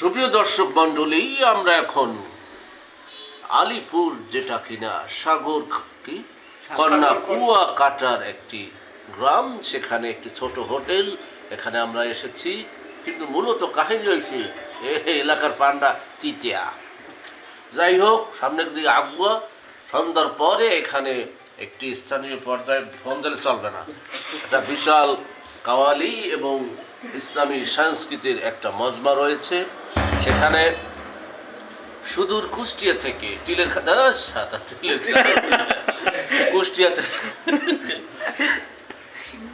সুপ্রিয় দর্শক মণ্ডলী আমরা এখন আলিপুর যেটা কিনা সাগর কি কন্যা কুয়া কাটার একটি গ্রাম সেখানে একটি ছোট হোটেল এখানে আমরা এসেছি। কিন্তু মূলত কাহিনী রয়েছে এ এলাকার পান্ডা চিটিয়া। যাই হোক সামনের দিকে আগুয়া সন্ধ্যার পরে এখানে একটি স্থানীয় পর্যায়ে ফোন দিলে চলবে না। একটা বিশাল কাওয়ালি এবং ইসলামী সংস্কৃতির একটা মজমা রয়েছে। সেখানে সুদূর কুষ্টিয়া থেকে খা- কুষ্টিয়া থেকে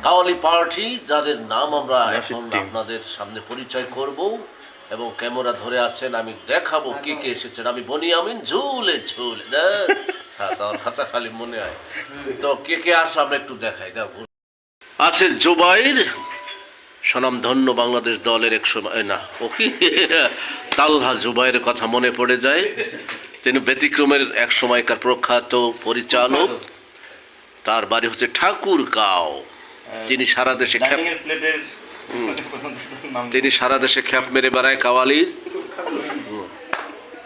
কাওয়ালি পার্টি যাদের নাম আমরা এখন আপনাদের সামনে পরিচয় করব এবং ক্যামেরা ধরে আছেন আমি দেখাবো কে কে এসেছেন। আমি বনি আমিন ঝুলে ঝুলে। তার খাতা খালি মনে হয়। তো কে কে আসে আমরা একটু দেখাই। দেখো আছে জুবাইর। স্বনামধন্য বাংলাদেশ দলের এক সময় না ও কি? তালহা জুবাইরের কথা মনে পড়ে যায়। তিনি ব্যতিক্রমের এক সময়কার প্রখ্যাত পরিচালক। তার বাড়ি হচ্ছে ঠাকুরগাঁও। তিনি সারা দেশে খ্যাপ তিনি সারা দেশে খ্যাপ মেরে বেড়ায় কাওয়ালির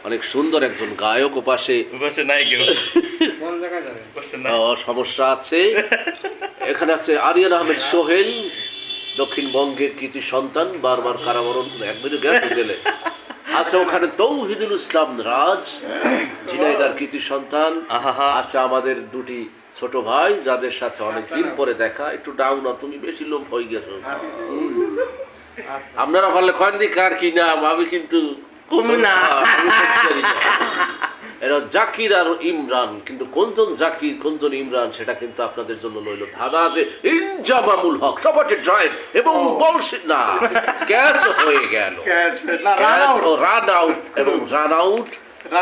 অনেক সুন্দর একজন গায়ক ও পাশে সমস্যা আছে। এখানে আছে আরিয়ান আহমেদ সোহেল। দক্ষিণবঙ্গের কৃতি সন্তান বারবার কারাবরণ একদিনে গেছে গেলে। আছে ওখানে তৌহিদুল ইসলাম রাজ ঝিনাইদার কৃতি সন্তান আহা আছে আমাদের দুটি ছোট ভাই যাদের সাথে অনেক দিন পরে দেখা একটু ডাউন তুমি বেশি লোক হয়ে গেছো। আচ্ছা। আপনারা ভাবলে কয়েন দি কার কি নাম? আমি কিন্তু না। এরা জাকির আর ইমরান। কিন্তু কোনজন জাকির কোনজন ইমরান সেটা কিন্তু আপনাদের জন্য লইল ধাঁধা আছে ইনজামামুল হক সবাটে ড্রাইভ এবং বলছে না ক্যাচ হয়ে গেল। রান আউট এবং রান আউট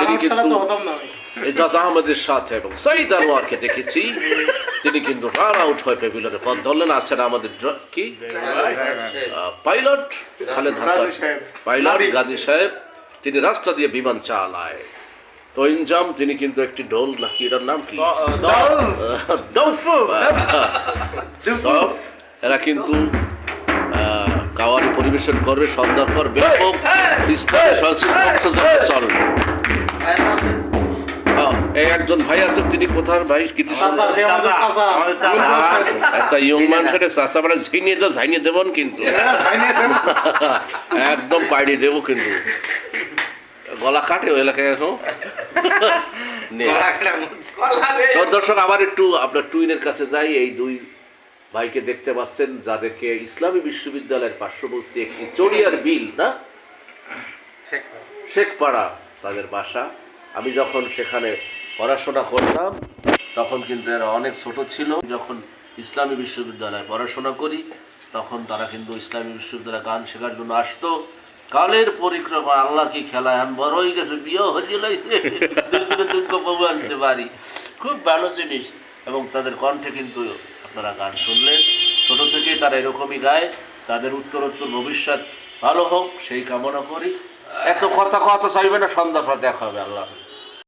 তিনি কিন্তু তো হতাম না আমি এজাজ আহমেদের সাথে এবং সাইদ আনোয়ারকে দেখেছি। তিনি কিন্তু রান আউট হয়ে পেভিলনে পথ ধরলেন। আছেন আমাদের কি? Pilot Khaled Hasan pilot. Gazi সাহেব। তিনি রাস্তা দিয়ে বিমান চালায়। তো ইনজাম তিনি কিন্তু একটি ঢোল নাকি এটার নাম কি? এরা কিন্তু আহ, কাওয়ালি পরিবেশন করবে সন্ধ্যার পর ব্যাপক সংস্কৃতি চলবে হ্যাঁ, এই একজন ভাই আছে তিনি কোথার ভাই? কিছু। একটা ইয়ং মানুষের চাষা মানে ঝিনিয়ে তো ঝাইনিয়ে দেবেন কিন্তু। একদম পাইড়ি দেবো কিন্তু। গলা কাটে ওই এলাকায় এখন তো দর্শক আবার একটু আপনার টুইনের কাছে যাই। এই দুই ভাইকে দেখতে পাচ্ছেন যাদেরকে ইসলামী বিশ্ববিদ্যালয়ের পার্শ্ববর্তী একটি চড়িয়ার বিল না? শেখপাড়া তাদের বাসা। আমি যখন সেখানে পড়াশোনা করতাম তখন কিন্তু এরা অনেক ছোট ছিল। যখন ইসলামী বিশ্ববিদ্যালয়ে পড়াশোনা করি তখন তারা কিন্তু ইসলামী বিশ্ববিদ্যালয়ে গান শেখার জন্য আসতো। কালের পরিক্রমা, আল্লাহ কি খেলায় এখন বড় হয়ে গেছে, বিয়ে হয়ে বউ আনছে বাড়ি। খুব ভালো জিনিস। এবং তাদের কণ্ঠে কিন্তু আপনারা গান শুনলেন। ছোট থেকেই তারা এরকমই গায়। তাদের উত্তরোত্তর ভবিষ্যৎ ভালো হোক, সেই কামনা করি। এত কথা কথা চাইবে না সন্ধ্যা পর দেখা হবে, আল্লাহ।